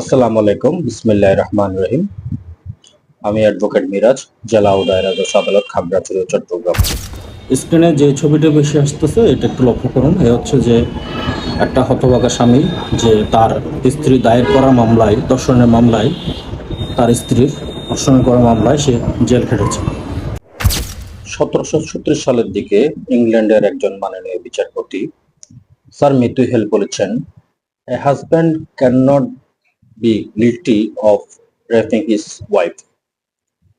আসসালামু আলাইকুম। বিসমিল্লাহ রহমান রহিম। আমি অ্যাডভোকেট মিরাজ জেলা ও দায়রা জজ আদালত খাগড়াছড়ি চট্টগ্রাম স্ক্রিনে যে ছবিটা বেশি আসতেছে এটা একটু লক্ষ্য করুন। এ হচ্ছে যে একটা হতভাগা স্বামী যে তার স্ত্রী দায়ের করা মামলায় দর্শনের মামলায় তার স্ত্রীর ধর্ষণ করা মামলায় সে জেল খেটেছে। সতেরোশো ছত্রিশ সালের দিকে ইংল্যান্ডের একজন মাননীয় বিচারপতি স্যার মৃত্যু হেল বলেছেন a husband can not be guilty of raping his wife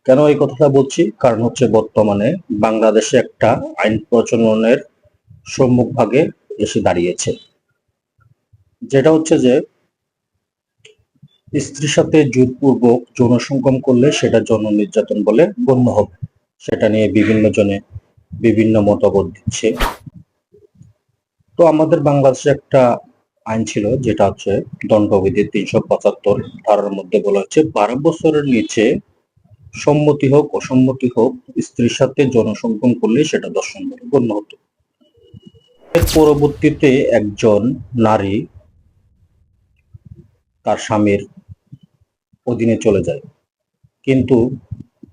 কেন এই কথাটা বলছি? কারণ হচ্ছে বর্তমানে বাংলাদেশে একটা আইন প্রচলনের সম্মুখ ভাগে এসে দাঁড়িয়েছে। যেটা হচ্ছে যে, স্ত্রীর সাথে জোরপূর্বক যৌন সঙ্গম করলে সেটা যৌন নির্যাতন বলে গণ্য হবে। সেটা নিয়ে বিভিন্ন জনে বিভিন্ন মতামত দিচ্ছে। তো আমাদের বাংলাদেশে একটা আইন ছিল, যেটা হচ্ছে দণ্ডবিধি তিনশো পঁচাত্তর ধারার মধ্যে বলা হচ্ছে, বারো বছরের নিচে সম্মতি হোক, অসম্মতি হোক, স্ত্রীর সাথে জনসংগম করলে সেটা দর্শন বলে গণ্য হতো। এর পরবর্তীতে একজন নারী তার স্বামীর অধীনে চলে যায়। কিন্তু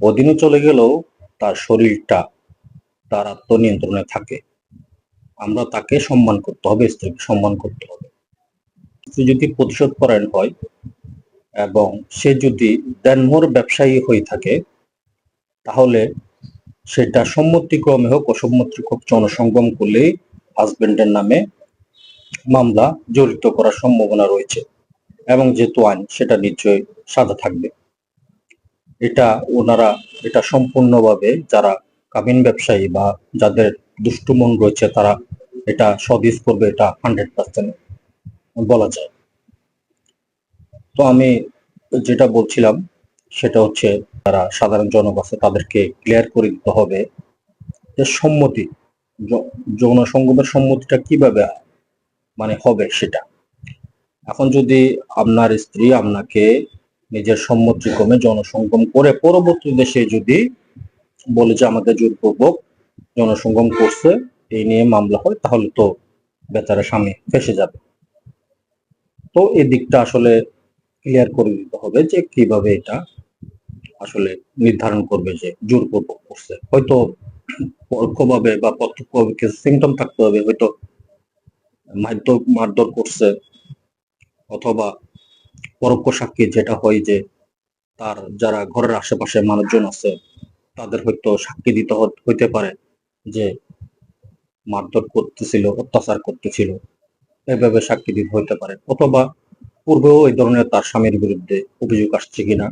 অধীনে চলে গেলেও তার শরীরটা, তার আত্মনিয়ন্ত্রণে থাকে। আমরা তাকে সম্মান করতে হবে, স্ত্রীকে সম্মান করতে হবে। স্ত্রী যদি প্রতিশোধ পরায়ণ হয় এবং সে যদি দেনমোর ব্যবসায়ী হয়ে থাকে, তাহলে সেটা সম্মতিক্রমে হোক অসম্মতি হোক, জনসংগম করলেই হাজবেন্ডের নামে মামলা জড়িত করার সম্ভাবনা রয়েছে এবং যেহেতু আইন, সেটা নিশ্চয়ই সাদা থাকবে। এটা ওনারা, এটা সম্পূর্ণভাবে যারা কামিন ব্যবসায়ী বা যাদের দুষ্টু মন রয়েছে, তারা এটা সদিস করবে, এটা হান্ড্রেড পার্সেন্ট বলা যায়। তো আমি যেটা বলছিলাম, সেটা হচ্ছে যারা সাধারণ জনক আছে, তাদেরকে ক্লিয়ার করে দিতে হবে যে সম্মতি যৌন সঙ্গমের সম্মতিটা কীভাবে মানে হবে সেটা। এখন যদি আপনার স্ত্রী আপনাকে নিজের সম্মতিক্রমে জনসংগম করে পরবর্তীতে সে যদি বলে যে আমাদের জোরপূর্বক জনসংগম করছে, এই নিয়ে মামলা হয়, তাহলে তো বেচারা স্বামী ফেসে যাবে। তো এই দিকটা আসলে ক্লিয়ার করে দিতে হবে যে কীভাবে এটা আসলে নির্ধারণ করবে যে জোর জোরপূর্বক করছে হয়তো পরোক্ষভাবে বা প্রত্যক্ষভাবে কিছু সিমটম থাকতে হবে, হয়তো মারধর মারধর করছে অথবা পরোক্ষ সাক্ষী যেটা হয় যে তার যারা ঘরের আশেপাশে মানুষজন আছে, তাদের হয়তো সাক্ষী দিতে হইতে পারে যে মারধর করতেছিল, অত্যাচার করতেছিল। এভাবে সাক্ষী দিতে হইতে পারে। অথবা পূর্বেও এই ধরনের তার স্বামীর বিরুদ্ধে অভিযোগ আসছে কিনা,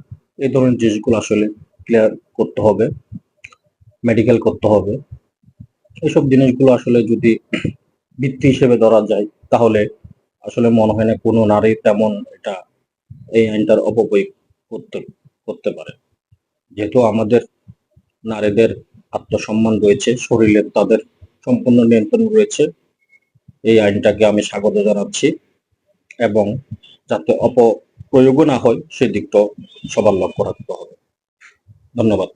এই ধরনের জিনিসগুলো আসলে ক্লিয়ার করতে হবে মেডিকেল করতে হবে। এসব জিনিসগুলো আসলে যদি বৃত্তি হিসেবে ধরা যায়, তাহলে আসলে মনে হয় না কোনো নারী তেমন এটা এই আইনটার অপপ্রয়োগ করতে করতে পারে। যেহেতু আমাদের নারীদের আত্মসম্মান রয়েছে শরীরে তাদের সম্পূর্ণ নিয়ন্ত্রণ রয়েছে এই আইনটাকে আমি স্বাগত জানাচ্ছি এবং যাতে অপপ্রয়োগ না হয় সেদিকটাও সবার লক্ষ্য রাখতে হবে। ধন্যবাদ।